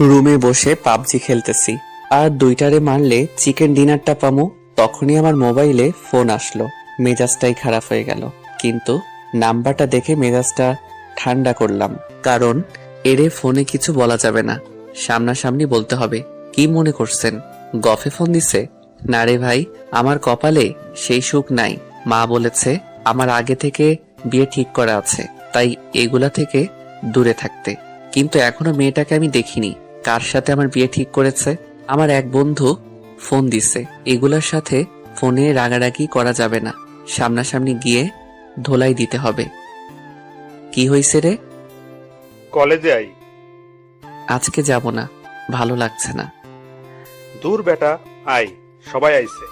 রুমে বসে পাবজি খেলতেছি। আর দুইটারে মারলে চিকেন ডিনারটা পামো, তখনই আমার মোবাইলে ফোন আসলো। মেজাজটাই খারাপ হয়ে গেল। কিন্তু নাম্বারটা দেখে মেজাজটা ঠান্ডা করলাম। কারণ এরে ফোনে কিছু বলা যাবে না। সামনাসামনি বলতে হবে, কি মনে করছেন? গফে ফোন দিছে? না রে ভাই, আমার কপালে সেই সুখ নাই। মা বলেছে, আমার আগে থেকে বিয়ে ঠিক করা আছে, তাই এগুলা থেকে দূরে থাকতে। কিন্তু এখনও মেয়েটাকে আমি দেখিনি। কার সাথে আমার বিয়ে ঠিক করেছে? আমার এক বন্ধু ফোন দিছে। এগুলার সাথে ফোনে রাগারাগি করা যাবে না। সামনাসামনি গিয়ে ধোলাই দিতে হবে। কি হয়েছে রে? কলেজে আই। আজকে যাব না। ভালো লাগছে না। দূর বেটা আই সবাই আইছে।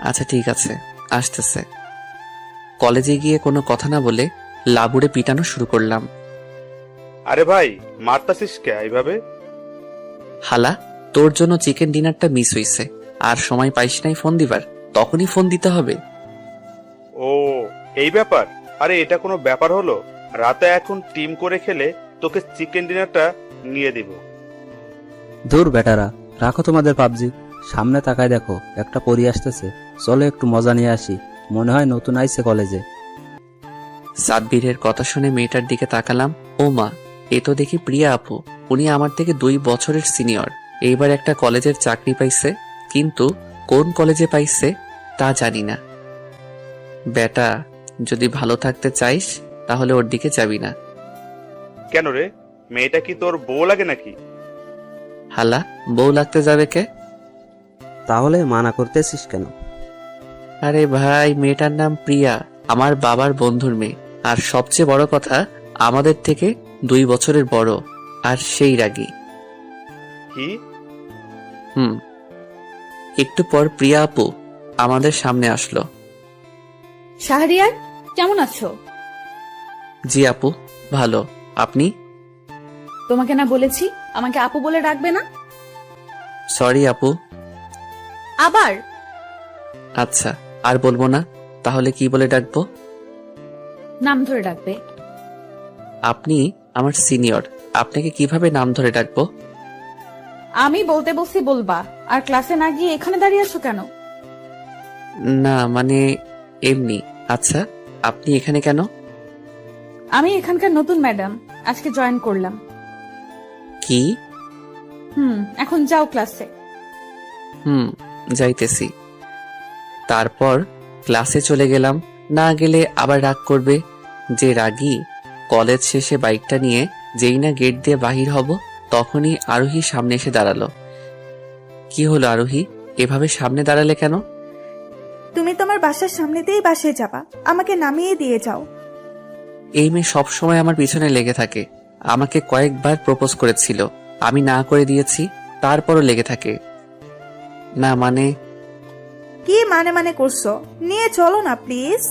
আচ্ছা ঠিক আছে। আসতেছে। কলেজে গিয়ে কোনো কথা না বলে লাবুড়ে পিটানো শুরু করলাম। আরে ভাই মারতাছিস কে এইভাবে? হালা তোর জন্য চিকেন ডিনারটা মিস হইছে। আর সময় পাইস নাই ফোন দিবার তখনই ফোন দিতে হবে। ও এই ব্যাপার? আরে এটা কোনো ব্যাপার হলো? রাতে এখন টিম করে খেলে তোকে চিকেন ডিনারটা নিয়ে দিব। দূর বেটারা রাখো তোমাদের পাবজি। সামনে তাকায় দেখো একটা পরি আসতেছে। চলো একটু মজা নিয়ে আসি। মনে হয় নতুন আইছে কলেজে। সাদবীরের কথা শুনে মেয়েটার দিকে তাকালাম। ও মা এ তো দেখি প্রিয়া আপু উনি আমার থেকে দুই বছরের সিনিয়র। এইবার একটা কলেজের চাকরি পাইছে কিন্তু কোন কলেজে পাইছে তা জানি না। বেটা যদি ভালো থাকতে চাইস তাহলে ওর দিকে যাবি না। কেন রে? মেয়েটা কি তোর বউ লাগে নাকি? হালা বউ লাগতে যাবে কে? তাহলে মানা করতেছিস কেন? আরে ভাই মেয়েটার নাম প্রিয়া আমার বাবার বন্ধুর মেয়ে। আর সবচেয়ে বড় কথা আমাদের থেকে দুই বছরের বড় আর সেই রাগী। কি? হুম। একটু পর প্রিয়া আপু আমাদের সামনে আসলো। শাহরিয়ার কেমন আছো? জি আপু ভালো। আপনি? তোমাকে না বলেছি আমাকে আপু বলে ডাকবে না? সরি আপু। আবার? আচ্ছা আর বলব না তাহলে কি বলে ডাকবো? নাম ধরে ডাকবে। আপনি আমার সিনিয়র আপনাকে কীভাবে নাম ধরে ডাকবো? আমি বলতে বলছি বলবা আর ক্লাসে না গিয়ে এখানে দাঁড়িয়ে আছো কেন? না মানে এমনি। আচ্ছা আপনি এখানে কেন? আমি এখানকার নতুন ম্যাডাম আজকে জয়েন করলাম। কি? হুম এখন যাও ক্লাসে। হুম যাইতেছি। তারপর ক্লাসে চলে গেলাম না গেলে আবার রাগ করবে যে রাগী? কলেজ শেষে বাইকটা নিয়ে যেই না গেট দিয়ে বাহির হব তখনই আরোহী সামনে এসে দাঁড়াল। কি হলো আরোহী? এভাবে সামনে দাঁড়ালে কেন? তুমি তোমার বাসার সামনে দিয়েই বাসায় যাবা। আমাকে নামিয়ে দিয়ে যাও। এই মেয়ে সবসময় আমার পিছনে লেগে থাকে। আমাকে কয়েকবার প্রপোজ করেছিল। আমি না করে দিয়েছি তারপরও লেগে থাকে। না মানে? কি মানে মানে করছ? নিয়ে চলো না প্লিজ।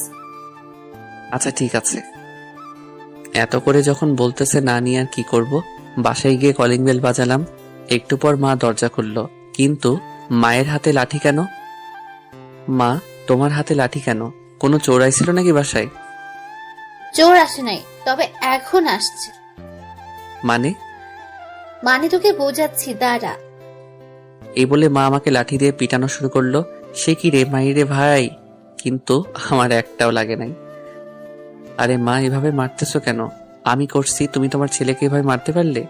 আচ্ছা ঠিক আছে। এত করে যখন বলতেছে না নিয়ে আর কি করব বাসায় গিয়ে কলিং বেল বাজালাম একটু পর মা দরজা খুলল। কিন্তু মায়ের হাতে লাঠি কেন? মা তোমার হাতে লাঠি কেন? কোনো চোর আইছিল নাকি বাসায়? চোর আসে নাই তবে এখন আসছে। মানে? মানে তোকে বোঝাচ্ছি দাঁড়া। এই বলে মা আমাকে লাঠি দিয়ে পিটানো শুরু করল। সে কি রে মাই রে ভাই? কিন্তু আমার একটাও লাগে নাই। আরে মা এভাবে মারতেছো কেন? আমি করছি তুমি তোমার ছেলেকে এভাবে মারতে পারলে?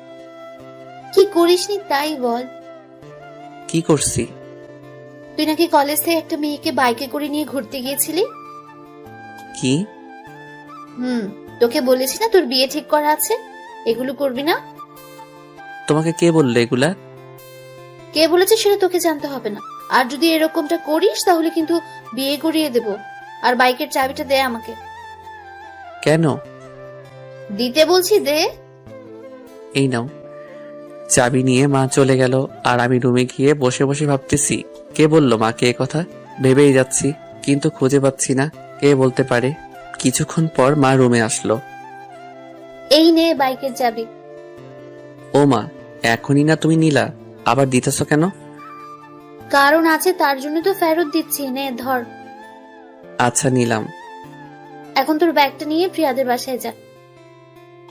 কি করিসনি তাই বল। কি করছি? তুই নাকি কলেজ থেকে একটা মেয়েকে বাইকে করে নিয়ে ঘুরতে গিয়েছিলি? কি? হুম তোকে বলেছি না তোর বিয়ে ঠিক করা আছে? এগুলো করবি না? তোমাকে কে বলল এগুলা? কে বলেছে সেটা তোকে জানতে হবে না। আর যদি এরকমটা করিস তাহলে কিন্তু বিয়ে করিয়ে দেব। আর বাইকের চাবিটা দে আমাকে। কেন? দিতে বলছি দে। এই নাও। চাবি নিয়ে মা চলে গেল আর আমি রুমে গিয়ে বসে বসে ভাবতেছি কে বলল মাকে এ কথা? ভেবেই যাচ্ছি কিন্তু খুঁজে পাচ্ছি না কে বলতে পারে। কিছুক্ষণ পর মা রুমে আসলো। এই নে বাইকের চাবি। ও মা এখনই না তুমি নিলা আবার দিতেছ কেন? কারণ আছে তার জন্য তো ফেরত দিচ্ছি নে ধর। আচ্ছা নিলাম। এখন তোর ব্যাগটা নিয়ে প্রিয়াদের বাসায় যা।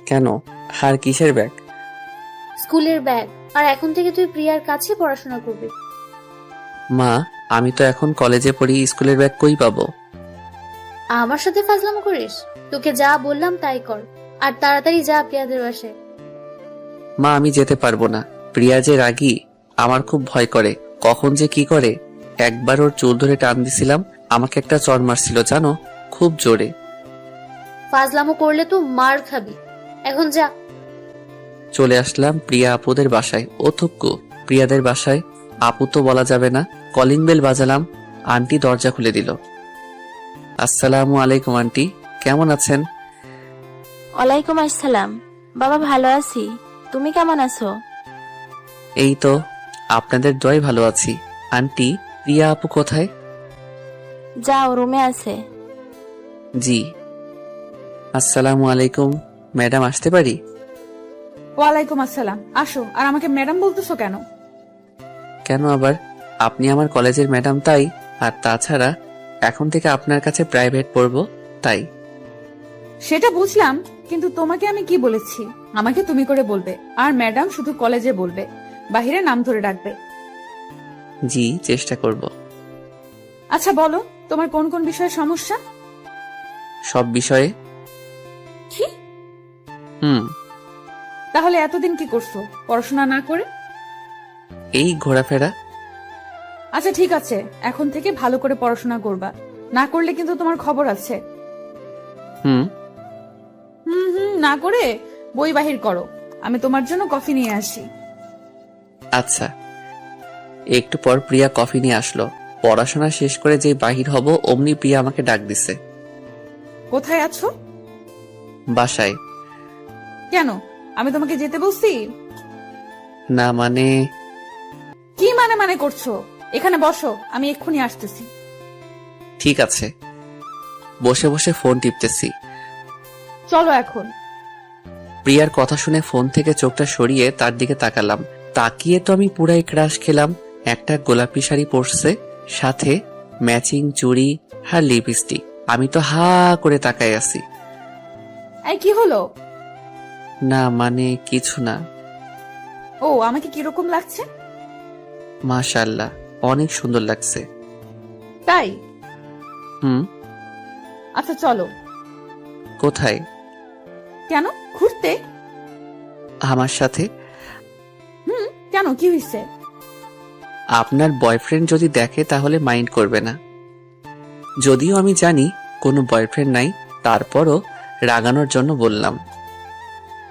কেন? আর কিসের ব্যাগ? স্কুলের ব্যাগ। আর এখন থেকে তুই প্রিয়ার কাছে পড়াশোনা করবি। মা আমি তো এখন কলেজে পড়ি স্কুলের ব্যাগ কই পাবো? আমার সাথে ফাজলামো করিস? তোকে যা বললাম তাই কর। আর তাড়াতাড়ি যা প্রিয়াদের বাসায়। মা আমি যেতে পারব না। প্রিয়া যে রাগী আমার খুব ভয় করে। কখন যে কি করে? একবার ওর চুল ধরে টান দিছিলাম আমাকে একটা চর মারছিল জানো? খুব জোরে। ফাজলামো করলে তো মার খাবি। এখন যা। চলে আসলাম প্রিয়া আপুদের বাসায়। ও থুক্কু প্রিয়াদের বাসায়। আপু তো বলা যাবে না। Calling bell বাজালাম। আন্টি দরজা খুলে দিল। আসসালামু আলাইকুম আন্টি। কেমন আছেন? ওয়ালাইকুম আসসালাম। বাবা ভালো আছি। তুমি কেমন আছো? এই তো আপনাদের দয় ভালো আছি। আন্টি প্রিয়া আপু কোথায়? যাও রুমে আছে। জি। আসসালামু আলাইকুম। ম্যাডাম আসতে পারি? ওয়ালাইকুম আসসালাম। আসো আর আমাকে ম্যাডাম বলতেছো কেন? কেন আবার? আপনি আমার কলেজের ম্যাডাম তাই? আর তাছাড়া এখন থেকে আপনার কাছে প্রাইভেট পড়ব তাই? সেটা বুঝলাম কিন্তু তোমাকে আমি কি বলেছি? আমাকে তুমি করে বলবে আর ম্যাডাম শুধু কলেজে বলবে বাহিরে নাম ধরে ডাকবে। জি চেষ্টা করব। আচ্ছা বলো তোমার কোন কোন বিষয়ে সমস্যা? সব বিষয়ে কি? হুম। তাহলে এতদিন কি করছ? পড়াশোনা না করে? এই ঘোরাফেরা। আচ্ছা ঠিক আছে। এখন থেকে ভালো করে পড়াশোনা করবা। না করলে কিন্তু তোমার খবর আছে। হুম। হুম হুম না করে বই বাহির করো। আমি তোমার জন্য কফি নিয়ে আসি। আচ্ছা। একটু পর প্রিয়া কফি নিয়ে আসলো। পড়াশোনা শেষ করে যে বাহির হব অমনি প্রিয়া আমাকে ডাক দিছে। কোথায় আছো? বাসায়। কেন? আমি তোমাকে যেতে বলছি? না মানে? কি মানে মানে করছ? এখানে বসো আমি এক্ষুনি আসতেছি। ঠিক আছে। বসে বসে ফোন টিপতেছি। চলো এখন। প্রিয়ার কথা শুনে ফোন থেকে চোখটা সরিয়ে তার দিকে তাকালাম। তাকিয়ে তো আমি পুরাই ক্রাশ খেলাম। একটা গোলাপি শাড়ি পরছে সাথে ম্যাচিং চুড়ি আর লিপস্টিক। আমি তো হা করে তাকাই আছি। এই কি হলো? না মানে কিছু না। ও আমাকে কীরকম লাগছে? মাশাল্লাহ অনেক সুন্দর লাগছে। তাই? হুম। আচ্ছা চলো। কোথায়? কেন? ঘুরতে? আমার সাথে? হুম কেন? কি হয়েছে? আপনার বয়ফ্রেন্ড যদি দেখে তাহলে মাইন্ড করবে না। যদিও আমি জানি কোনো বয়ফ্রেন্ড নাই তারপরও রাগানোর জন্য বললাম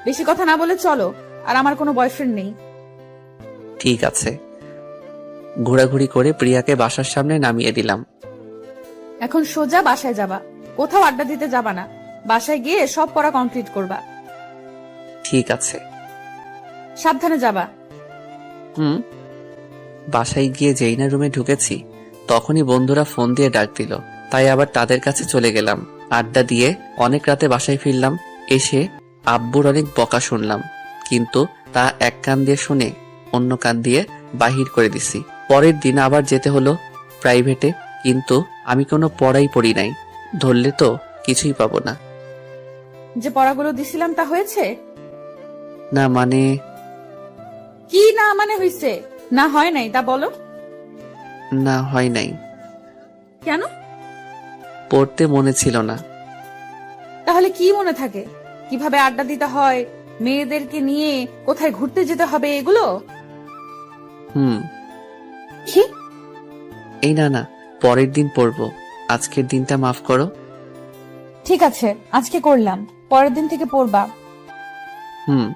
বেশি কথা না বলে চলো আর আমার কোনো বয়ফ্রেন্ড নেই। ঠিক আছে। ঘোরাঘুরি করে প্রিয়াকে বাসার সামনে নামিয়ে দিলাম। এখন সোজা বাসায় যাবা কোথাও আড্ডা দিতে যাবা না বাসায় গিয়ে সব পড়া কমপ্লিট করবা। ঠিক আছে। সাবধানে যাবা। হুম? বাসায় গিয়ে যেই না রুমে ঢুকেছি তখনই বন্ধুরা ফোন দিয়ে ডাক দিল তাই আবার তাদের কাছে চলে গেলাম। আড্ডা দিয়ে অনেক রাতে বাসায় ফিরলাম এসে আব্বুর অনেক বকা শুনলাম। কিন্তু তা এক কান দিয়ে শুনে অন্য কান দিয়ে বাহির করে দিছি। পরের দিন আবার যেতে হলো প্রাইভেটে কিন্তু আমি কোনো পড়াই পড়ি নাই। ধরলে তো কিছুই পাবো না। যে পড়াগুলো দিছিলাম তা হয়েছে? না মানে? কি না মানে হয়েছে না হয় নাই তা বলো। না হয় নাই। কেন? পড়তে মনে ছিল না। তাহলে কি মনে থাকে? কীভাবে আড্ডা দিতে হয়? মেয়েদেরকে নিয়ে কোথায় ঘুরতে যেতে হবে এগুলো? হুম। কি? এই না না পরের দিন পড়ব। আজকের দিনটা মাফ করো। ঠিক আছে আজকে করলাম। পরের দিন থেকে পড়বা। হুম।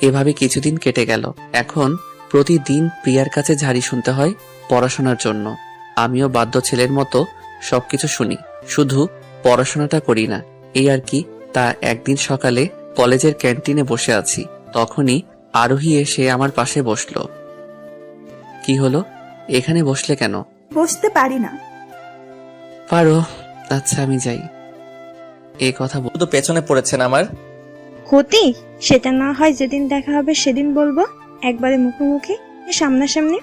এভাবে কিছুদিন কেটে গেল। এখন প্রতিদিন প্রিয়ার কাছে ঝাড়ি শুনতে হয় পড়াশোনার জন্য। আমিও বাধ্য ছেলের মতো সবকিছু শুনি। শুধু পড়াশোনাটা করি না এই আর কি তা একদিন সকালে কলেজের ক্যান্টিনে বসে আছি। তখনই আরোহী এসে আমার পাশে বসল। কি হলো? এখানে বসলে কেন? বসতে পারি না। পারো আচ্ছা আমি যাই। এই কথা বল- শুধু পেছনে পড়েছেন আমার। ক্ষতি? সেটা না হয় যেদিন দেখা হবে সেদিন বলব। একবারে মুখোমুখি সামনাসামনি।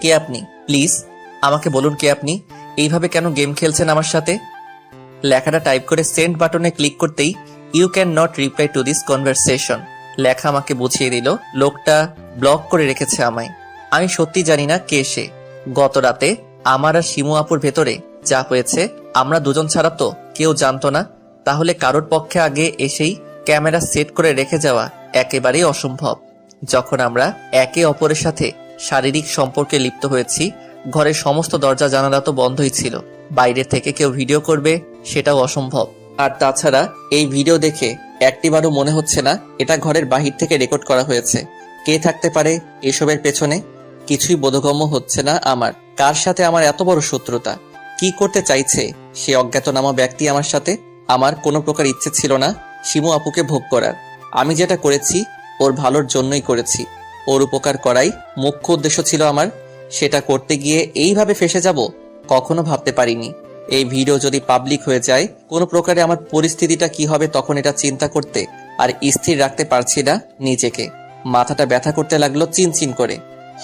কে আপনি? প্লিজ আমাকে বলুন কে আপনি? এইভাবে কেন গেম খেলছেন আমার সাথে? লেখাটা টাইপ করে সেন্ড বাটনে ক্লিক করতেই you can not reply to this conversation লেখা আমাকে বুঝিয়ে দিল, লোকটা ব্লক করে রেখেছে আমায়। আমি সত্যি জানি না কে সে। গত রাতে আমার আর শিমু আপুর ভেতরে যা হয়েছে, আমরা দুজন ছাড়া তো কেউ জানতো না। তাহলে কারোর পক্ষে আগে এসেই ক্যামেরা সেট করে রেখে যাওয়া একেবারেই অসম্ভব। যখন আমরা একে অপরের সাথে শারীরিক সম্পর্কে লিপ্ত হয়েছি ঘরের সমস্ত দরজা জানালা তো বন্ধই ছিল। বাইরে থেকে কেউ ভিডিও করবে, সেটাও অসম্ভব। আর তাছাড়া, এই ভিডিও দেখে একটিবারও মনে হচ্ছে না এটা ঘরের বাহির থেকে রেকর্ড করা হয়েছে। কে থাকতে পারে এসবের পেছনে? কিছুই বোধগম্য হচ্ছে না আমার। কার সাথে আমার এত বড় শত্রুতা? কি করতে চাইছে সে অজ্ঞাতনামা ব্যক্তি আমার সাথে? আমার কোনো প্রকার ইচ্ছে ছিল না শিমু আপুকে ভোগ করার। আমি যেটা করেছি, ওর ভালোর জন্যই করেছি। ওর উপকার করাই মুখ্য উদ্দেশ্য ছিল আমার। সেটা করতে গিয়ে এইভাবে ফেসে যাব, কখনো ভাবতে পারিনি। এই ভিডিও যদি পাবলিক হয়ে যায়, কোনো প্রকারে আমার পরিস্থিতিটা কি হবে তখন এটা চিন্তা করতে আর স্থির রাখতে পারছি না নিজেকে। মাথাটা ব্যথা করতে লাগল চিনচিন করে।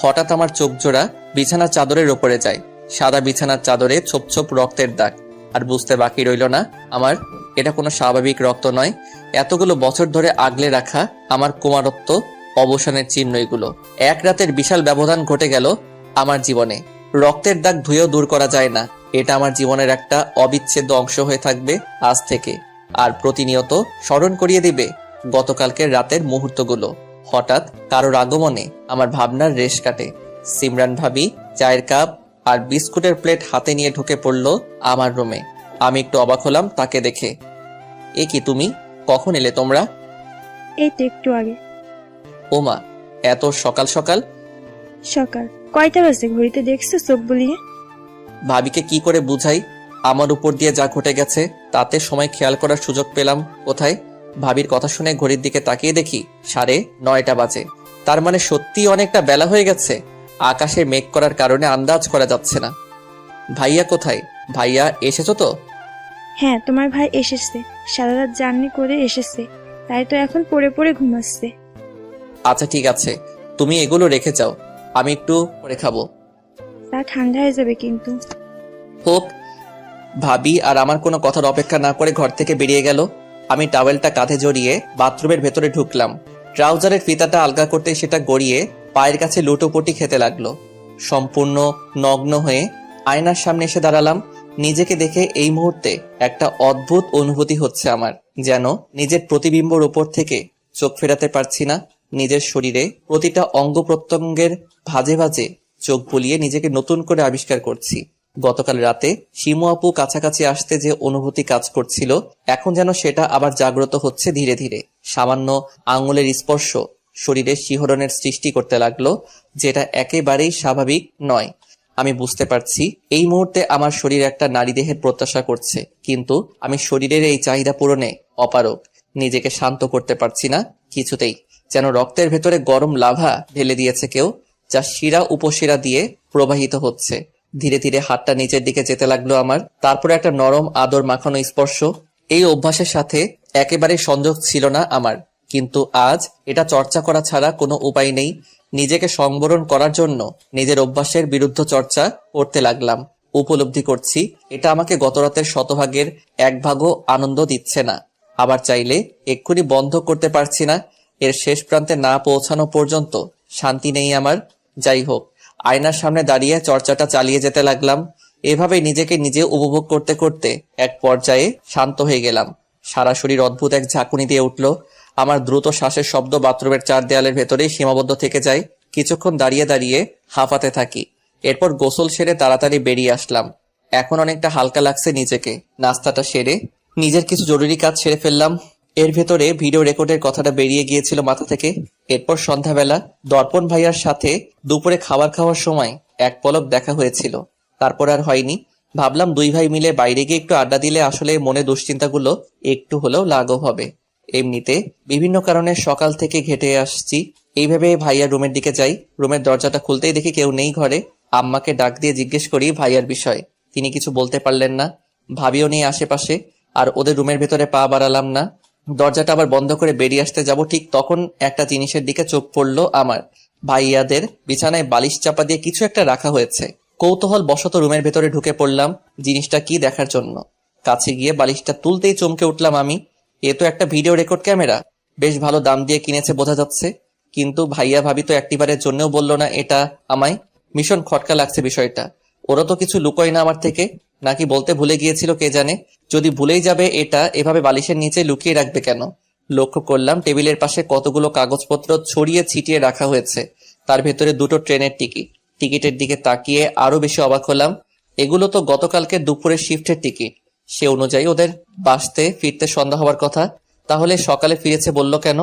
হঠাৎ আমার চোখ জোড়া বিছানার চাদরের ওপরে যায়। সাদা বিছানার চাদরে ছোপ ছোপ রক্তের দাগ। আর বুঝতে বাকি রইল না, আমার এটা কোনো স্বাভাবিক রক্ত নয়, এতগুলো বছর ধরে আগলে রাখা আমার কুমারত্ব অবসানের চিহ্ন এগুলো। এক রাতের বিশাল ব্যবধান ঘটে গেল আমার জীবনে। রক্তের দাগ ধুয়েও দূর করা যায় না। এটা আমার জীবনের একটা অবিচ্ছেদ্য অংশ হয়ে থাকবে আজ থেকে। আর প্রতিনিয়ত স্মরণ করিয়ে দিবে গতকালকের রাতের মুহূর্তগুলো। হঠাৎ কারোর আগমনে আমার ভাবনার রেশ কাটে। সিমরান ভাবি চায়ের কাপ আর বিস্কুটের প্লেট হাতে নিয়ে ঢুকে পড়ল আমার রুমে। আমি একটু অবাক হলাম তাকে দেখে। এ কি তুমি? কখন এলে তোমরা? এই তো একটু আগে। ওমা এত সকাল সকাল? সকাল। কয়টা বাজে ঘড়িতে দেখছ চোখ বুলিয়ে? ভাবিকে কি করে বুঝাই? আমার উপর দিয়ে যা ঘটে গেছে তাতে সময় খেয়াল করার সুযোগ পেলাম কোথায়? ভাবির কথা শুনে ঘড়ির দিকে তাকিয়ে দেখি সাড়ে নয়টা বাজে। তার মানে সত্যি অনেকটা বেলা হয়ে গেছে। আকাশে মেঘ করার কারণে আন্দাজ করা যাচ্ছে না। ভাইয়া কোথায়? ভাইয়া এসেছ তো? হ্যাঁ তোমার ভাই এসেছে। সারা রাত জার্নি করে এসেছে। তাই তো এখন পড়ে পড়ে ঘুমাচ্ছে। আচ্ছা ঠিক আছে। তুমি এগুলো রেখে যাও। আমি একটু পরে খাব। তা ঠান্ডা হয়ে যাবে কিন্তু। হোক ভাবি আর আমার কোনো কথার অপেক্ষা না করে ঘর থেকে বেরিয়ে গেল। আমি টাওয়েলটা কাঁধে জড়িয়ে বাথরুমের ভেতরে ঢুকলাম। ট্রাউজারের ফিতাটা আলগা করতে সেটা গড়িয়ে পায়ের কাছে লুটোপুটি খেতে লাগল। সম্পূর্ণ নগ্ন হয়ে আয়নার সামনে এসে দাঁড়ালাম। নিজেকে দেখে এই মুহূর্তে একটা অদ্ভুত অনুভূতি হচ্ছে আমার যেন নিজের প্রতিবিম্বর উপর থেকে চোখ ফেরাতে পারছি না। নিজের শরীরে প্রতিটা অঙ্গ প্রত্যঙ্গের ভাজে ভাজে চোখ বুলিয়ে নিজেকে নতুন করে আবিষ্কার করছি। গতকাল রাতে শিমু আপু কাছাকাছি আসতে যে অনুভূতি কাজ করছিল, এখন যেন সেটা আবার জাগ্রত হচ্ছে ধীরে ধীরে। সামান্য আঙুলের স্পর্শ শরীরে শিহরণের সৃষ্টি করতে লাগল, যেটা একেবারেই স্বাভাবিক নয়। আমি বুঝতে পারছি, এই মুহূর্তে আমার শরীর একটা নারী দেহের প্রত্যাশা করছে, কিন্তু আমি শরীরের এই চাহিদা পূরণে অপারক নিজেকে শান্ত করতে পারছি না, কিছুতেই। যেন রক্তের ভেতরে গরম লাভা ঢেলে দিয়েছে কেউ, যা শিরা উপশিরা দিয়ে প্রবাহিত হচ্ছে। ধীরে ধীরে হাতটা নিচের দিকে যেতে লাগল আমার। তারপরে একটা নরম আদর মাখানো স্পর্শ। এই অভ্যাসের সাথে একেবারে সংযোগ ছিল না আমার। কিন্তু আজ এটা চর্চা করা ছাড়া কোনো উপায় নেই। নিজেকে সংবরণ করার জন্য নিজের অভ্যাসের বিরুদ্ধ চর্চা করতে লাগলাম। উপলব্ধি করছি, এটা আমাকে গতরাতের শতভাগের এক ভাগও আনন্দ দিচ্ছে না। আবার চাইলে এক্ষুনি বন্ধ করতে পারছি না। এর শেষ প্রান্তে না পৌঁছানো পর্যন্ত শান্তি নেই আমার। যাই হোক, আয়নার সামনে দাঁড়িয়ে চর্চাটা চালিয়ে যেতে লাগলাম। এভাবে নিজেকে নিজে উপভোগ করতে করতে এক পর্যায়ে শান্ত হয়ে গেলাম। সারা শরীর অদ্ভুত এক ঝাঁকুনি দিয়ে উঠল। আমার দ্রুত শ্বাসের শব্দ বাথরুমের চার দেয়ালের ভেতরেই সীমাবদ্ধ থেকে যায়। কিছুক্ষণ দাঁড়িয়ে দাঁড়িয়ে হাঁপাতে থাকি। এরপর গোসল সেরে তাড়াতাড়ি বেরিয়ে আসলাম। এখন অনেকটা হালকা লাগছে নিজেকে। নাস্তাটা সেরে নিজের কিছু জরুরি কাজ সেরে ফেললাম। এর ভেতরে ভিডিও রেকর্ডের কথাটা বেরিয়ে গিয়েছিল মাথা থেকে। এরপর সন্ধ্যাবেলা দর্পণ ভাইয়ার সাথে দুপুরে খাবার খাওয়ার সময় এক পলক দেখা হয়েছিল। তারপর আর হয়নি। ভাবলাম দুই ভাই মিলে বাইরে গিয়ে একটু আড্ডা দিলে আসলে মনে দুশ্চিন্তাগুলো একটু হলেও লাঘব হবে। এমনিতে বিভিন্ন কারণে সকাল থেকে ঘেটে আসছি। এইভাবে ভাইয়ার রুমের দিকে যাই। রুমের দরজাটা খুলতেই দেখি কেউ নেই ঘরে। আম্মাকে ডাক দিয়ে জিজ্ঞেস করি ভাইয়ার বিষয়। তিনি কিছু বলতে পারলেন না। ভাবিও নেই আশেপাশে। আর ওদের রুমের ভেতরে পা বাড়ালাম না। দরজাটা আবার বন্ধ করে বেরিয়ে আসতে যাব, ঠিক তখন একটা জিনিসের দিকে চোখ পড়ল আমার। ভাইয়াদের বিছানায় বালিশ চাপা দিয়ে কিছু একটা রাখা হয়েছে। কৌতূহল বশত রুমের ভেতরে ঢুকে পড়লাম জিনিসটা কি দেখার জন্য। কাছে গিয়ে বালিশটা তুলতেই চমকে উঠলাম আমি। এ তো একটা ভিডিও রেকর্ড ক্যামেরা। বেশ ভালো দাম দিয়ে কিনেছে বোঝা যাচ্ছে। কিন্তু ভাইয়া ভাবি তো একটিবারের জন্যও বলল না, এটা আমায় ভীষণ খটকা লাগছে বিষয়টা। ওরা তো কিছু লুকোয় না আমার থেকে। নাকি বলতে ভুলে গিয়েছিল কে জানে? যদি ভুলেই যাবে এটা, এভাবে বালিশের নিচে লুকিয়ে রাখবে কেন? লক্ষ্য করলাম টেবিলের পাশে কতগুলো কাগজপত্র ছড়িয়ে ছিটিয়ে রাখা হয়েছে। তার ভেতরে দুটো ট্রেনের টিকিট টিকিটের দিকে তাকিয়ে আরও বেশি অবাক হলাম। এগুলো তো গতকালকে দুপুরের শিফটের টিকিট সে অনুযায়ী ওদের বাসতে ফিরতে সন্ধ্যা হওয়ার কথা। তাহলে সকালে ফিরেছে বলল কেন?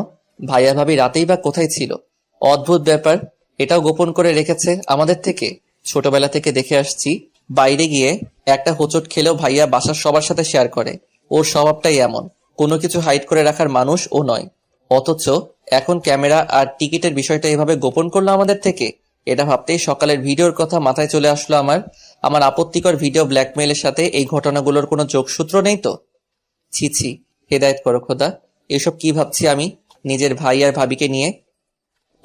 ভাইয়া ভাবি রাতেই বা কোথায় ছিল? অদ্ভুত ব্যাপার। এটাও গোপন করে রেখেছে আমাদের থেকে? ছোটবেলা থেকে দেখে আসছি। বাইরে গিয়ে একটা হোঁচট খেলেও ভাইয়া বাসার সবার সাথে শেয়ার করে। ওর স্বভাবটাই এমন। কোনো কিছু হাইড করে রাখার মানুষ ও নয়। অথচ এখন ক্যামেরা আর টিকিটের বিষয়টা এভাবে গোপন করল আমাদের থেকে, এটা ভাবতেই সকালের ভিডিওর কথা মাথায় চলে আসলো আমার। আমার আপত্তিকর ভিডিও ব্ল্যাকমেইলের সাথে এই ঘটনাগুলোর কোনো যোগসূত্র নেই তো? ছি ছি, হেদায়ত করো খোদা। এসব কি ভাবছি আমি, নিজের ভাই আর ভাবিকে নিয়ে?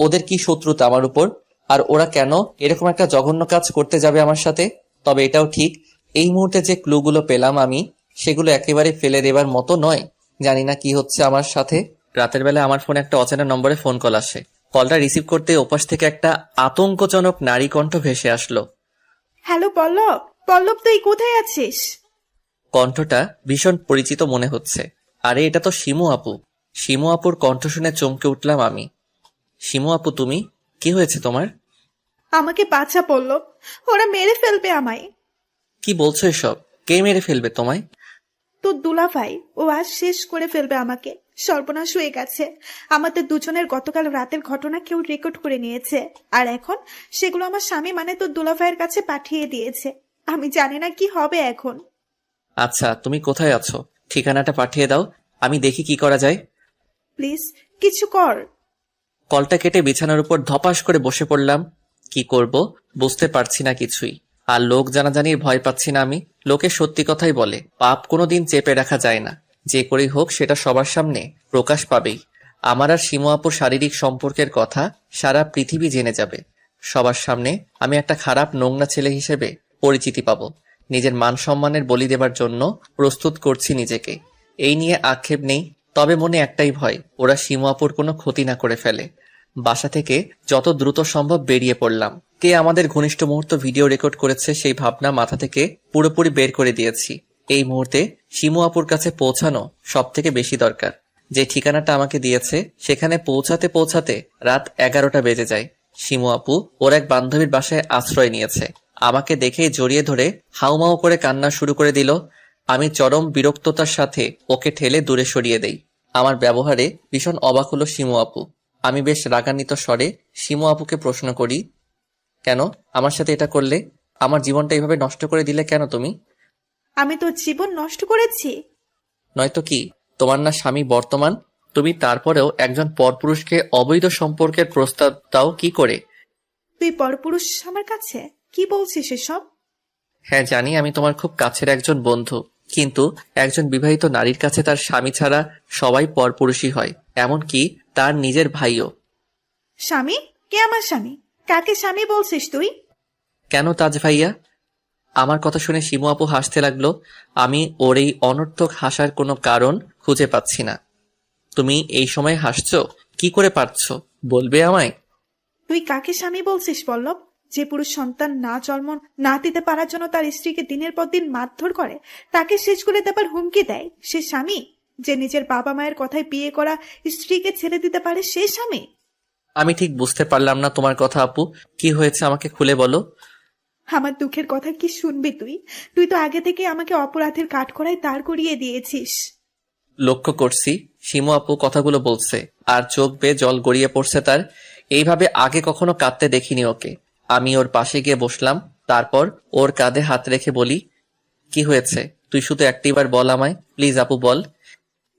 ওদের কি শত্রুতা আমার উপর? আর ওরা কেন এরকম একটা জঘন্য কাজ করতে যাবে আমার সাথে? তবে এটাও ঠিক এই মুহূর্তে যে ক্লুগুলো পেলাম আমি সেগুলো একেবারে ফেলে দেবার মতো নয়। জানি না কি হচ্ছে আমার সাথে। রাতের বেলা আমার ফোনে একটা অচেনা নম্বরে ফোন কল আসে। কলটা রিসিভ করতে ওপাশ থেকে একটা আতঙ্কজনক নারী কণ্ঠ ভেসে আসলো। হ্যালো পল্লব! পল্লব তুই কোথায় আছিস? কণ্ঠটা ভীষণ পরিচিত মনে হচ্ছে। আরে এটা তো শিমু আপু। শিমু আপুর কণ্ঠ শুনে চমকে উঠলাম আমি। শিমু আপু তুমি? কি হয়েছে তোমার? আমাকে বাঁচা পল্লব ওরা মেরে ফেলবে আমায়। কি বলছো এসব? কে মেরে ফেলবে তোমায়? তো দুলাভাই ও আজ শেষ করে ফেলবে আমাকে। সর্বনাশ হয়ে গেছে। আমাদের দুজনের গতকাল রাতের ঘটনা কেউ রেকর্ড করে নিয়েছে। আর এখন সেগুলো আমার স্বামী মানে তোর দুলাভাইয়ের কাছে পাঠিয়ে দিয়েছে। আমি জানি না কি হবে এখন। আচ্ছা তুমি কোথায় আছো? ঠিকানাটা পাঠিয়ে দাও। আমি দেখি কি করা যায়। প্লিজ কিছু কর। কলটা কেটে বিছানার উপর ধপাস করে বসে পড়লাম। কি করব? বুঝতে পারছি না কিছুই। আর লোক জানাজানির ভয় পাচ্ছি না আমি। লোকে সত্যি কথাই বলে, পাপ কোনোদিন চেপে রাখা যায় না। যে করেই হোক সেটা সবার সামনে প্রকাশ পাবেই। আমার আর শিমু আপুর শারীরিক সম্পর্কের কথা সারা পৃথিবী জেনে যাবে। সবার সামনে আমি একটা খারাপ নোংরা ছেলে হিসেবে পরিচিতি পাবো। নিজের মান সম্মানের বলি দেবার জন্য প্রস্তুত করছি নিজেকে। এই নিয়ে আক্ষেপ নেই, তবে মনে একটাই ভয়, ওরা শিমু আপুর কোনো ক্ষতি না করে ফেলে। বাসা থেকে যত দ্রুত সম্ভব বেরিয়ে পড়লাম। কে আমাদের ঘনিষ্ঠ মুহূর্ত ভিডিও রেকর্ড করেছে সেই ভাবনা মাথা থেকে পুরোপুরি বের করে দিয়েছি। এই মুহূর্তে শিমু আপুর কাছে পৌঁছানো সব থেকে বেশি দরকার। যে ঠিকানাটা আমাকে দিয়েছে, সেখানে পৌঁছাতে পৌঁছাতে রাত এগারোটা বেজে যায়। শিমু আপু ওর এক বান্ধবীর বাসায় আশ্রয় নিয়েছে। আমাকে দেখেই জড়িয়ে ধরে হাউমাউ করে কান্না শুরু করে দিল। আমি চরম বিরক্ততার সাথে ওকে ঠেলে দূরে সরিয়ে দেই। আমার ব্যবহারে ভীষণ অবাক হলো শিমু আপু। আমি বেশ রাগান্বিত স্বরে শিমু আপুকে প্রশ্ন করি কেন? আমার সাথে এটা করলে? আমার জীবনটা এইভাবে নষ্ট করে দিলে কেন তুমি? আমি তোর জীবন নষ্ট করেছি? নয়তো কি? তোমার না স্বামী বর্তমান? তুমি তারপরেও একজন পরপুরুষকে অবৈধ সম্পর্কের প্রস্তাব দাও কি করে? তুই পরপুরুষ আমার কাছে? কি বলছিস এসব? হ্যাঁ জানি আমি তোমার খুব কাছের একজন বন্ধু কিন্তু একজন বিবাহিত নারীর কাছে তার স্বামী ছাড়া সবাই পরপুরুষই হয়। এমনকি তার নিজের ভাইও। স্বামী? কে আমার স্বামী? কাকে স্বামী বলছিস তুই? কেন তাজ ভাইয়া? আমার কথা শুনে শিমু আপু হাসতে লাগল। আমি ওর এই অনর্থক হাসার কোনো কারণ খুঁজে পাচ্ছি না। তুমি এই সময় হাসছো? কি করে পারছ? বলবে আমায়? তুই কাকে স্বামী বলছিস পল্লব যে পুরুষ সন্তান না জন্ম না দিতে পারার জন্য তার স্ত্রীকে দিনের পর দিন মারধর করে তাকে শেষ করে দেবার হুমকি দেয় সে স্বামী? যে নিজের বাবা মায়ের কথায় বিয়ে করা স্ত্রীকে ছেড়ে দিতে পারে সে স্বামী? আমি ঠিক বুঝতে পারলাম না তোমার কথা আপু। কি হয়েছে আমাকে খুলে বলো। আমার দুঃখের কথা কি শুনবি তুই? তুই তো আগে থেকে আমাকে অপরাধের কাঠ করায় দাঁড় করিয়ে দিয়েছিস। লক্ষ্য করছি শিমু আপু কথাগুলো বলছে আর চোখ বেয়ে জল গড়িয়ে পড়ছে তার। এইভাবে আগে কখনো কাঁদতে দেখিনি ওকে। আমি ওর পাশে গিয়ে বসলাম তারপর ওর কাঁধে হাত রেখে বলি কি হয়েছে? তুই শুধু একটিবার বল আমায়। প্লিজ আপু বল।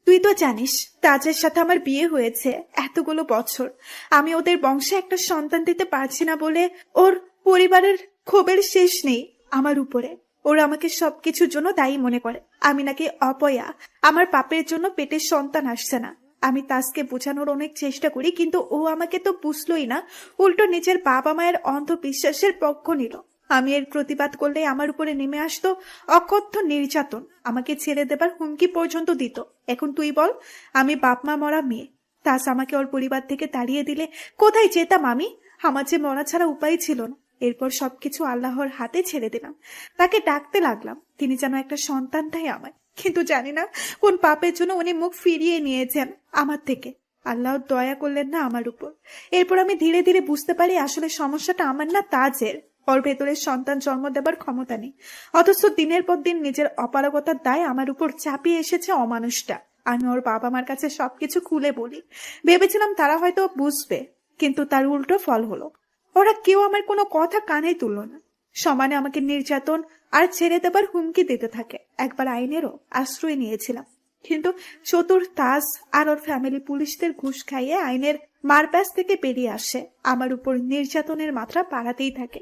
তুই তো জানিস তাজের সাথে আমার বিয়ে হয়েছে এতগুলো বছর। আমি ওদের বংশে একটা সন্তান দিতে পারছি না বলে ওর পরিবারের ক্ষোভের শেষ নেই আমার উপরে। ওরা আমাকে সবকিছুর জন্য দায়ী মনে করে। আমি নাকি অপয়া। আমার পাপের জন্য পেটের সন্তান আসছে না। আমি তাজকে বোঝানোর অনেক চেষ্টা করি, কিন্তু ও আমাকে তো বুঝলোই না। উল্টো নিজের বাবা মায়ের অন্ধবিশ্বাসের পক্ষ নিল। আমি এর প্রতিবাদ করলে আমার উপরে নেমে আসতো অকথ্য নির্যাতন। আমাকে ছেড়ে দেবার হুমকি পর্যন্ত দিত। এখন তুই বল, আমি বাপ মা মরা মেয়ে। তাস আমাকে ওর পরিবার থেকে তাড়িয়ে দিলে কোথায় যেতাম আমি? আমার যে মরা ছাড়া উপায় ছিল না। এরপর সবকিছু আল্লাহর হাতে ছেড়ে দিলাম। তাকে ডাকতে লাগলাম। তিনি যেন একটা সন্তানটাই আমায়। কিন্তু জানি না কোন পাপের জন্য উনি মুখ ফিরিয়ে নিয়েছেন আমার থেকে। আল্লাহ দয়া করলেন না আমার উপর। এরপর আমি ধীরে ধীরে বুঝতে পারি আসলে সমস্যাটা আমার না তাজের। ওর ভেতরে সন্তান জন্ম দেবার ক্ষমতা নেই। অথচ দিনের পর দিন নিজের অপারগতার দায় আমার উপর চাপিয়ে এসেছে অমানুষটা। আমি ওর বাবা মার কাছে সবকিছু খুলে বলি। ভেবেছিলাম তারা হয়তো বুঝবে, কিন্তু তার উল্টো ফল হলো। ওরা কেউ আমার কোনো কথা কানে তুললো না। সমানে আমাকে নির্যাতন আর ছেড়ে দেবার হুমকি দিতে থাকে। একবার আইনেরও আশ্রয় নিয়েছিলাম। কিন্তু চতুর তাজ আর ওর ফ্যামিলি পুলিশদের ঘুষ খাইয়ে আইনের মারপ্যাচ থেকে বেরিয়ে আসে। আমার উপর নির্যাতনের মাত্রা বাড়াতেই থাকে।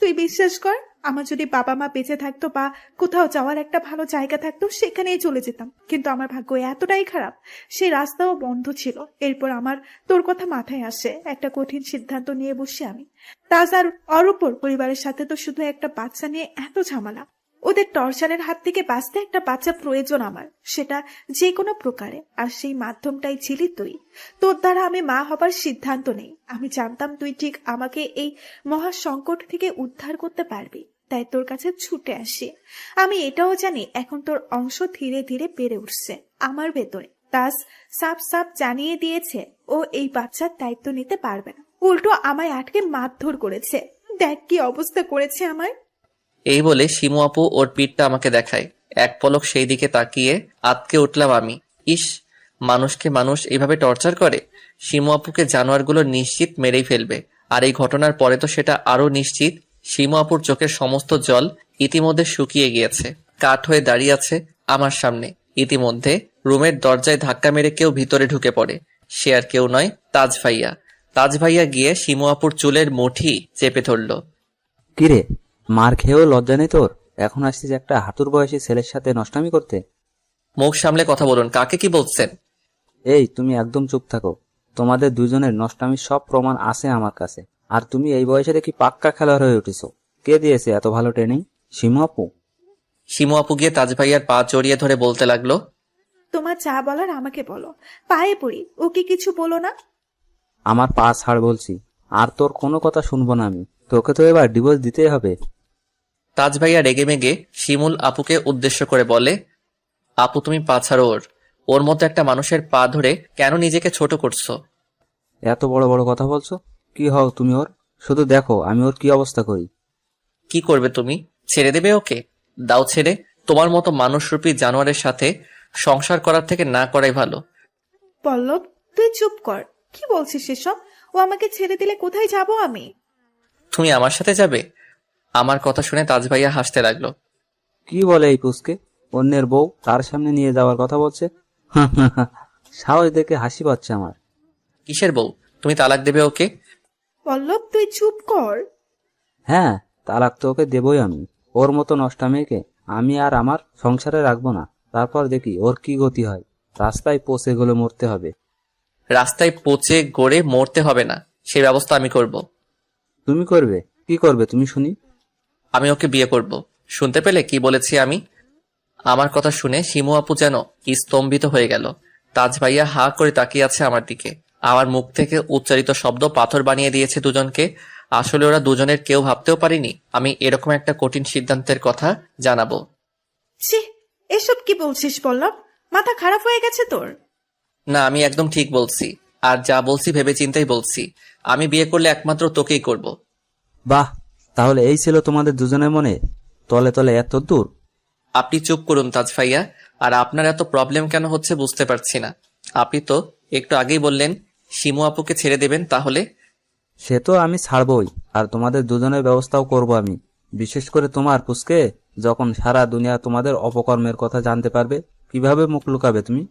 তুই বিশ্বাস কর, আমার যদি বাবা মা বেঁচে থাকতো বা কোথাও যাওয়ার একটা ভালো জায়গা থাকতো, সেখানেই চলে যেতাম। কিন্তু আমার ভাগ্য এতটাই খারাপ, সে রাস্তাও বন্ধ ছিল। এরপর আমার, তোর কথা মাথায় আসে, একটা কঠিন সিদ্ধান্ত নিয়ে বসে আমি। তাজ আর ওর পরিবারের সাথে তো শুধু একটা বাচ্চা নিয়ে এত ঝামেলা। ওদের টর্চারের হাত থেকে বাঁচতে একটা বাচ্চা প্রয়োজন আমার, সেটা যে কোনো প্রকারে, আর সেই মাধ্যমটাই ছিলি তুই। তোর দ্বারা আমি মা হবার সিদ্ধান্ত নেই। আমি জানতাম তুই ঠিক আমাকে এই মহা সংকট থেকে উদ্ধার করতে পারবি, তাই তোর কাছে ছুটে আসি। আমি এটাও জানি এখন তোর অংশ ধীরে ধীরে বেড়ে উঠছে, আমার ভেতরে। তাস সাপ সাপ জানিয়ে দিয়েছে, ও এই বাচ্চার দায়িত্ব নিতে পারবে না। উল্টো আমায় আটকে মারধর করেছে। দেখ কি অবস্থা করেছে আমায়। এই বলে শিমু আপু ওর পিঠটা আমাকে দেখায়। এক পলক সেই দিকে তাকিয়ে আতকে উঠলাম আমি। ইস, মানুষকে মানুষ এইভাবে টর্চার করে? শিমু আপুকে জানোয়ারগুলো নিশ্চিত মেরেই ফেলবে। আর এই ঘটনার পরে তো সেটা আরও নিশ্চিত, শিমু আপুর চোখের সমস্ত জল ইতিমধ্যে শুকিয়ে গিয়েছে। কাঠ হয়ে দাঁড়িয়ে আছে আমার সামনে। ইতিমধ্যে রুমের দরজায় ধাক্কা মেরে কেউ ভিতরে ঢুকে পড়ে। সে আর কেউ নয়, তাজ ভাইয়া। তাজ ভাইয়া গিয়ে শিমু আপুর চুলের মুঠি চেপে ধরল। কিরে? মার খেয়েও লজ্জা নেই তোর? এখন আসছিস একটা হাতুর বয়সী ছেলের সাথে নষ্টামি করতে। মুখ সামলে কথা বলুন কাকে কি বলছেন? এই তুমি একদম চুপ থাকো। তোমাদের দুজনের নষ্টামির সব প্রমাণ আছে আমার কাছে। আর তুমি এই বয়সে দেখি পাক্কা খেলোয়াড় হয়ে উঠেছো। কে দিয়েছে এত ভালো ট্রেনিং সিমু আপু। শিমু আপু গিয়ে তাজ ভাইয়ার পা জড়িয়ে ধরে বলতে লাগল তোমার যা বলার আমাকে বলো। পায়ে পড়ি ওকে কিছু বলো না? আমার পা ছাড় বলছি। আর তোর কোনো কথা শুনব না আমি। তোকে তো এবার ডিভোর্স দিতেই হবে। তাজ ভাইয়া রেগে মেগে শিমুল আপুকে উদ্দেশ্য করে বলে আপু তুমি পা ছাড়ো ওর। ওর মতো একটা মানুষের পা ধরে কেন নিজেকে ছোট করছ? এত বড় বড় কথা বলছো? কি হও তুমি ওর? শুধু দেখো আমি ওর কি অবস্থা করি? কি করবে তুমি? ছেড়ে দেবে ওকে? দাও ছেড়ে। তোমার মতো মানুষরূপী জানোয়ারের সাথে সংসার করার থেকে না করাই ভালো। পল্লব তুই চুপ কর। কি বলছিস এসব? ও আমাকে ছেড়ে দিলে কোথায় যাব আমি? তুমি আমার সাথে যাবে? আমার কথা শুনে তাজ ভাইয়া হাসতে লাগল। কি বলে এই পুষকে অন্যের বউ তার সামনে নিয়ে যাওয়ার কথা বলছে? সাহস দেখে হাসি পাচ্ছে আমার। কিসের বউ? তুমি তালাক দেবে ওকে? পল্লব তুই চুপ কর। হ্যাঁ তালাক তো ওকে দেবই আমি। ওর মতো নষ্টা মেয়েকে আমি আর আমার সংসারে রাখব না। তারপর দেখি ওর কি গতি হয়। রাস্তায় পচে গেলে মরতে হবে। রাস্তায় পচে গড়ে মরতে হবে না। সেই ব্যবস্থা আমি করব। তুমি করবে? কি করবে তুমি শুনি? আমি ওকে বিয়ে করব। শুনতে পেলে কি বলেছি আমি? আমার কথা শুনে শিমু আপু যেন কি স্তম্ভিত হয়ে গেল। তাজ ভাইয়া হা করে তাকিয়ে আছে আমার দিকে। আমার মুখ থেকে উচ্চারিত শব্দ পাথর বানিয়ে দিয়েছে দুজনকে। আসলে ওরা দুজনের কেউ ভাবতেও পারিনি আমি এরকম একটা কঠিন সিদ্ধান্তের কথা জানাব। ছি এসব কি বলছিস পল্লব? মাথা খারাপ হয়ে গেছে তোর। না আমি একদম ঠিক বলছি। আর যা বলছি ভেবে চিন্তাই বলছি। আমি বিয়ে করলে একমাত্র তোকেই করব। বাহ তাহলে এই ছিল তোমাদের দুজনের মনে? তলে তলে এত দূর? আপনি চুপ করুন তাজ ভাইয়া আর আপনার এত প্রবলেম কেন হচ্ছে বুঝতে পারছি না। আপনি তো একটু আগেই বললেন শিমু আপুকে ছেড়ে দেবেন তাহলে। সে তো আমি ছাড়বই আর তোমাদের দুজনের ব্যবস্থাও করব আমি। বিশেষ করে তোমার পুষ্কে যখন সারা দুনিয়া তোমাদের অপকর্মের কথা জানতে পারবে কীভাবে মুখ লুকাবে তুমি?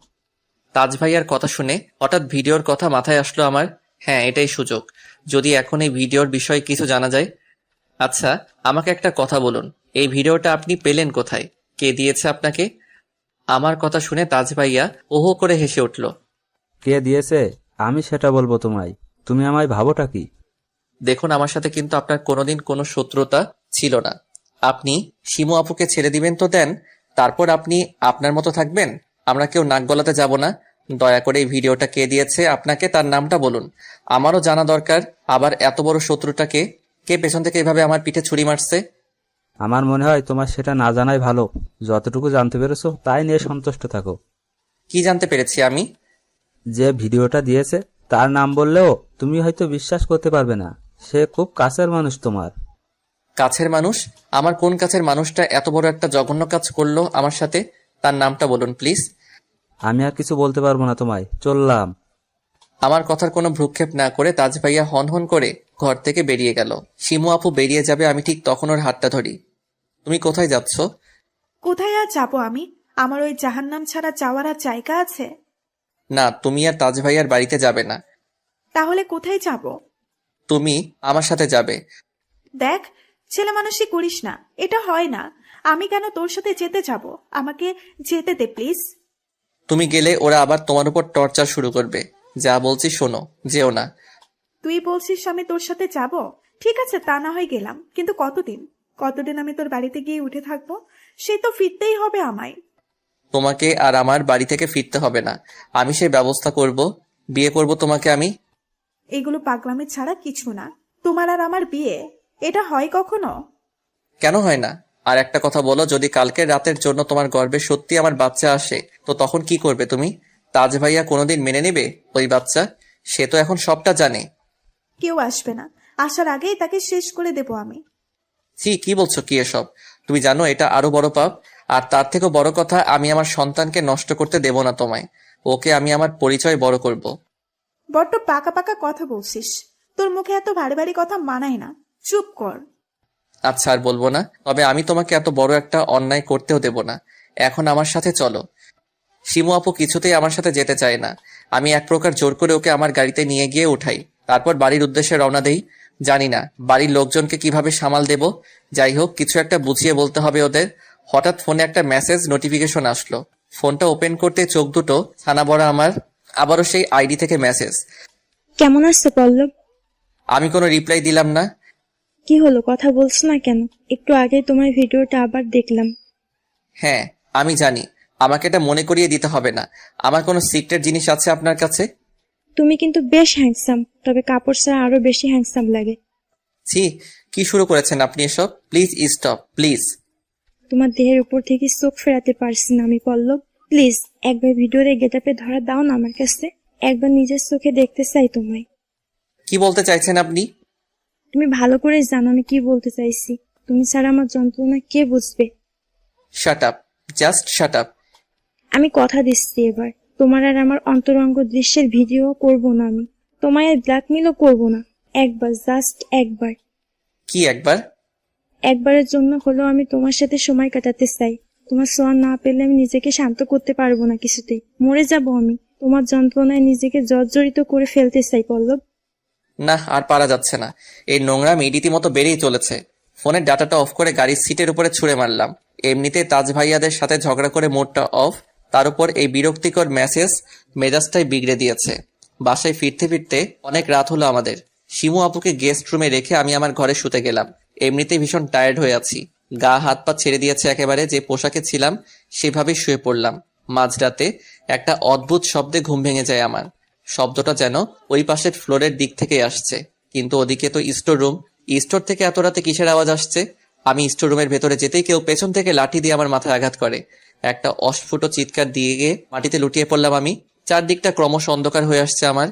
তাজ ভাইয়ার কথা শুনে হঠাৎ ভিডিওর কথা মাথায় আসলো আমার হ্যাঁ এটাই সুযোগ। যদি এখন এই ভিডিওর বিষয়ে কিছু জানা যায় আচ্ছা আমাকে একটা কথা বলুন। এই ভিডিওটা আপনি পেলেন কোথায়? কে দিয়েছে আপনাকে? আমার কথা শুনে তাজ ভাইয়া ওহো করে হেসে উঠল। কে দিয়েছে? আমি সেটা বলব তোমায়। তুমি আমায় ভাবোটা কি? দেখুন আমার সাথে কিন্তু আপনার কোনোদিন কোনো শত্রুতা ছিল না। আপনি শিমু আপুকে ছেড়ে দিবেন তো দেন তারপর আপনি আপনার মতো থাকবেন? আমরা কেউ নাক গলাতে যাব না। দয়া করে এই ভিডিওটা কে দিয়েছে আপনাকে তার নামটা বলুন। আমারও জানা দরকার আবার এত বড় শত্রুটাকে কে পেছন থেকে এভাবে আমার পিঠে ছুরি মারছে? আমার মনে হয় তোমার সেটা না জানাই ভালো। যতটুকু জানতে পেরেছ তাই নিয়ে সন্তুষ্ট থাকো। কি জানতে পেরেছি আমি? যে ভিডিওটা দিয়েছে তার নাম বললেও তুমি হয়তো বিশ্বাস করতে পারবে না। সে খুব কাছের মানুষ তোমার। কাছের মানুষ? আমার কোন কাছের মানুষটা এত বড় একটা জঘন্য কাজ করল আমার সাথে? তার নামটা বলুন প্লিজ। আমি আর কিছু বলতে পারব না তোমায়। চললাম। আমার কথার কোনো ভ্রুক্ষেপ না করে তাজ ভাইয়া হন হন করে ঘর থেকে বেরিয়ে গেল। শিমু আপু বেরিয়ে যাবে আমি ঠিক তখন ওর হাতটা ধরি। তুমি কোথায় যাচ্ছ? কোথায় আর যাব আমি? আমার ওই জাহান্নাম ছাড়া যাওয়ার আর জায়গা আছে? না তুমি আর তাজ ভাইয়ার বাড়িতে যাবে না। তাহলে কোথায় যাব? তুমি আমার সাথে যাবে। দেখ ছেলে মানুষই করিস না। এটা হয় না। আমি কেন তোর সাথে যেতে যাব? আমাকে যেতে দে প্লিজ। তুমি গেলে ওরা আবার তোমার উপর টর্চার শুরু করবে। যা বলছি শোনো যেও না। তুই বলছিস আমি তোর সাথে যাব? ঠিক আছে তা না হয় গেলাম। কিন্তু কতদিন? কতদিন আমি তোর বাড়িতে গিয়ে উঠে থাকব? সে তো ফিরতেই হবে আমায়। তোমাকে আর আমার বাড়ি থেকে ফিরতে হবে না। আমি সেই ব্যবস্থা করব। বিয়ে করব তোমাকে আমি। এগুলো পাগলামি ছাড়া কিছু না। তোমার আর আমার বিয়ে এটা হয় কখনো? কেন হয় না? আর একটা কথা বলো যদি কালকের রাতের জন্য তোমার গর্বে সত্যি আমার বাচ্চা আসে তো তখন কি করবে তুমি? তাজ ভাইয়া কোনোদিন মেনে নেবে? ওই বাচ্চা? সে তো এখন সবটা জানে। কেউ আসবে না। আসার আগেই তাকে শেষ করে দেব আমি। ছি কি বলছো কি এসব? তুমি জানো এটা আরও বড় পাপ আর তার থেকেও বড় কথা আমি আমার সন্তানকে নষ্ট করতে দেব না তোমায়। ওকে আমি আমার পরিচয় বড় করব। বড্ড পাকা পাকা কথা বলছিস। তোর মুখে এত ভারী ভারী কথা মানায় না। চুপ কর। আচ্ছা আর বলব না তবে আমি তোমাকে এত বড় একটা অন্যায় করতেও দেব না। এখন আমার সাথে চলো। শিমু আপু কিছুতেই আমার সাথে যেতে চায় না। আমি এক প্রকার জোর করে ওকে আমার গাড়িতে নিয়ে গিয়ে উঠাই। তারপর বাড়ির উদ্দেশ্যে রওনা দেই। জানি না বাড়ির লোকজনকে কীভাবে সামাল দেব? যাই হোক কিছু একটা বুঝিয়ে বলতে হবে ওদের। হঠাৎ ফোনে একটা মেসেজ নোটিফিকেশন আসলো। ফোনটা ওপেন করতে চোখ দুটো ছানা বড়া আমার আবারও সেই আইডি থেকে মেসেজ কেমন আসছে পল্লব? আমি কোনো রিপ্লাই দিলাম না। কি হলো কথা বলছো না কেন? একটু আগে তোমার ভিডিওটা আবার দেখলাম। হ্যাঁ আমি জানি। আমাকে এটা মনে করিয়ে দিতে হবে না। আমার কোনো সিক্রেট জিনিস আছে আপনার কাছে? তুমি কিন্তু বেশ হ্যান্ডসাম তবে কাপড় ছাড়া আরও বেশি হ্যান্ডসাম লাগে। ছি কি শুরু করেছেন আপনি এসব? প্লিজ স্টপ প্লিজ তোমার দেহের উপর থেকে চোখ ফেরাতে পারছি না আমি পল্লব। প্লিজ একবার ভিডিওর এই গেটাপে ধরা দাও না আমার কাছে। একবার নিজের চোখে দেখতে চাই তোমায়। কি বলতে চাইছেন আপনি? তুমি ভালো করে জানো আমি কি বলতে চাইছি। তুমি ছাড়া আমার যন্ত্রণা কে বুঝবে? Shut up just shut up আমি কথা দিচ্ছি এবার। তোমার আর আমার অন্তরঙ্গ দৃশ্যের ভিডিও করব না আমি। তোমায় আর ব্ল্যাকমেলও করব না। একবার জাস্ট একবার। কি একবার? একবারের জন্য হলেও আমি তোমার সাথে সময় কাটাতে চাই। তোমার সোয়া না পেলে আমি নিজেকে শান্ত করতে পারব না কিছুতেই। মরে যাব আমি। তোমার যন্ত্রণায় নিজেকে জর্জরিত করে ফেলতে চাই পল্লব। না আর পারা যাচ্ছে না। এই নোংরা রীতিমতো বেড়েই চলেছে। ফোনের ডাটাটা অফ করে গাড়ির সিটের উপরে ছুঁড়ে মারলাম। এমনিতে তাজ ভাইয়াদের সাথে ঝগড়া করে মোডটা অফ তার উপর এই বিরক্তিকর মেসেজ মেজাজটাই বিগড়ে দিয়েছে। বাসায় ফিরতে ফিরতে অনেক রাত হলো আমাদের। শিমু আপুকে গেস্ট রুমে রেখে আমি আমার ঘরে শুতে গেলাম। এমনিতেই ভীষণ টায়ার্ড হয়ে আছি। গা, হাত, পা ছেড়ে দিয়েছে একেবারে যে পোশাকে ছিলাম সেভাবে শুয়ে পড়লাম। মাঝরাতে একটা অদ্ভুত শব্দে ঘুম ভেঙে যায় আমার। শব্দটা যেন ওই পাশের ফ্লোরের দিক থেকে আসছে। কিন্তু ওদিকে তো স্টোর রুম। স্টোর থেকে এত রাতে কিসের আওয়াজ আসছে? আমি স্টোর রুমের ভেতরে যেতেই কেউ পেছন থেকে লাঠি দিয়ে আমার মাথায় আঘাত করে। একটা অস্ফুট চিৎকার দিয়ে গিয়ে মাটিতে লুটিয়ে পড়লাম আমি। চারদিকটা ক্রমশ অন্ধকার হয়ে আসছে আমার।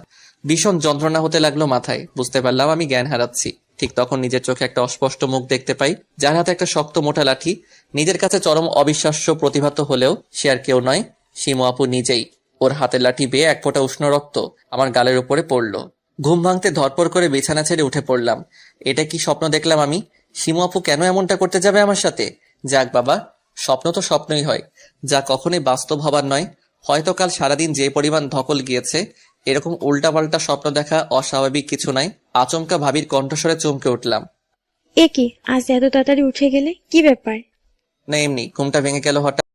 ভীষণ যন্ত্রণা হতে লাগল মাথায়, বুঝতে পারলাম আমি জ্ঞান হারাচ্ছি। ঠিক তখন নিজের চোখে একটা অস্পষ্ট মুখ দেখতে পাই, যার হাতে একটা শক্ত মোটা লাঠি। নিজের কাছে চরম অবিশ্বাস্য প্রতিভাত হলেও সে আর কেউ নয় শিমু আপু নিজেই। ওর হাতের লাঠি বেয়ে এক ফোঁটা উষ্ণ রক্ত আমার গালের উপরে পড়ল। ঘুম ভাঙতে ধরপর করে বিছানা ছেড়ে উঠে পড়লাম। এটা কি স্বপ্ন দেখলাম আমি? শিমু আপু কেন এমনটা করতে যাবে আমার সাথে? যাক বাবা, স্বপ্ন তো স্বপ্নই হয়। যা কখনোই বাস্তব হবার নয়। হয়তো কাল সারাদিন যে পরিমাণ ধকল গিয়েছে এরকম উল্টাপাল্টা স্বপ্ন দেখা অস্বাভাবিক কিছু নাই আচমকা ভাবির কণ্ঠস্বরে চমকে উঠলাম। এ কি আজ এত তাড়াতাড়ি উঠে গেলে কি ব্যাপার? না এমনি ঘুমটা ভেঙে গেল হঠাৎ।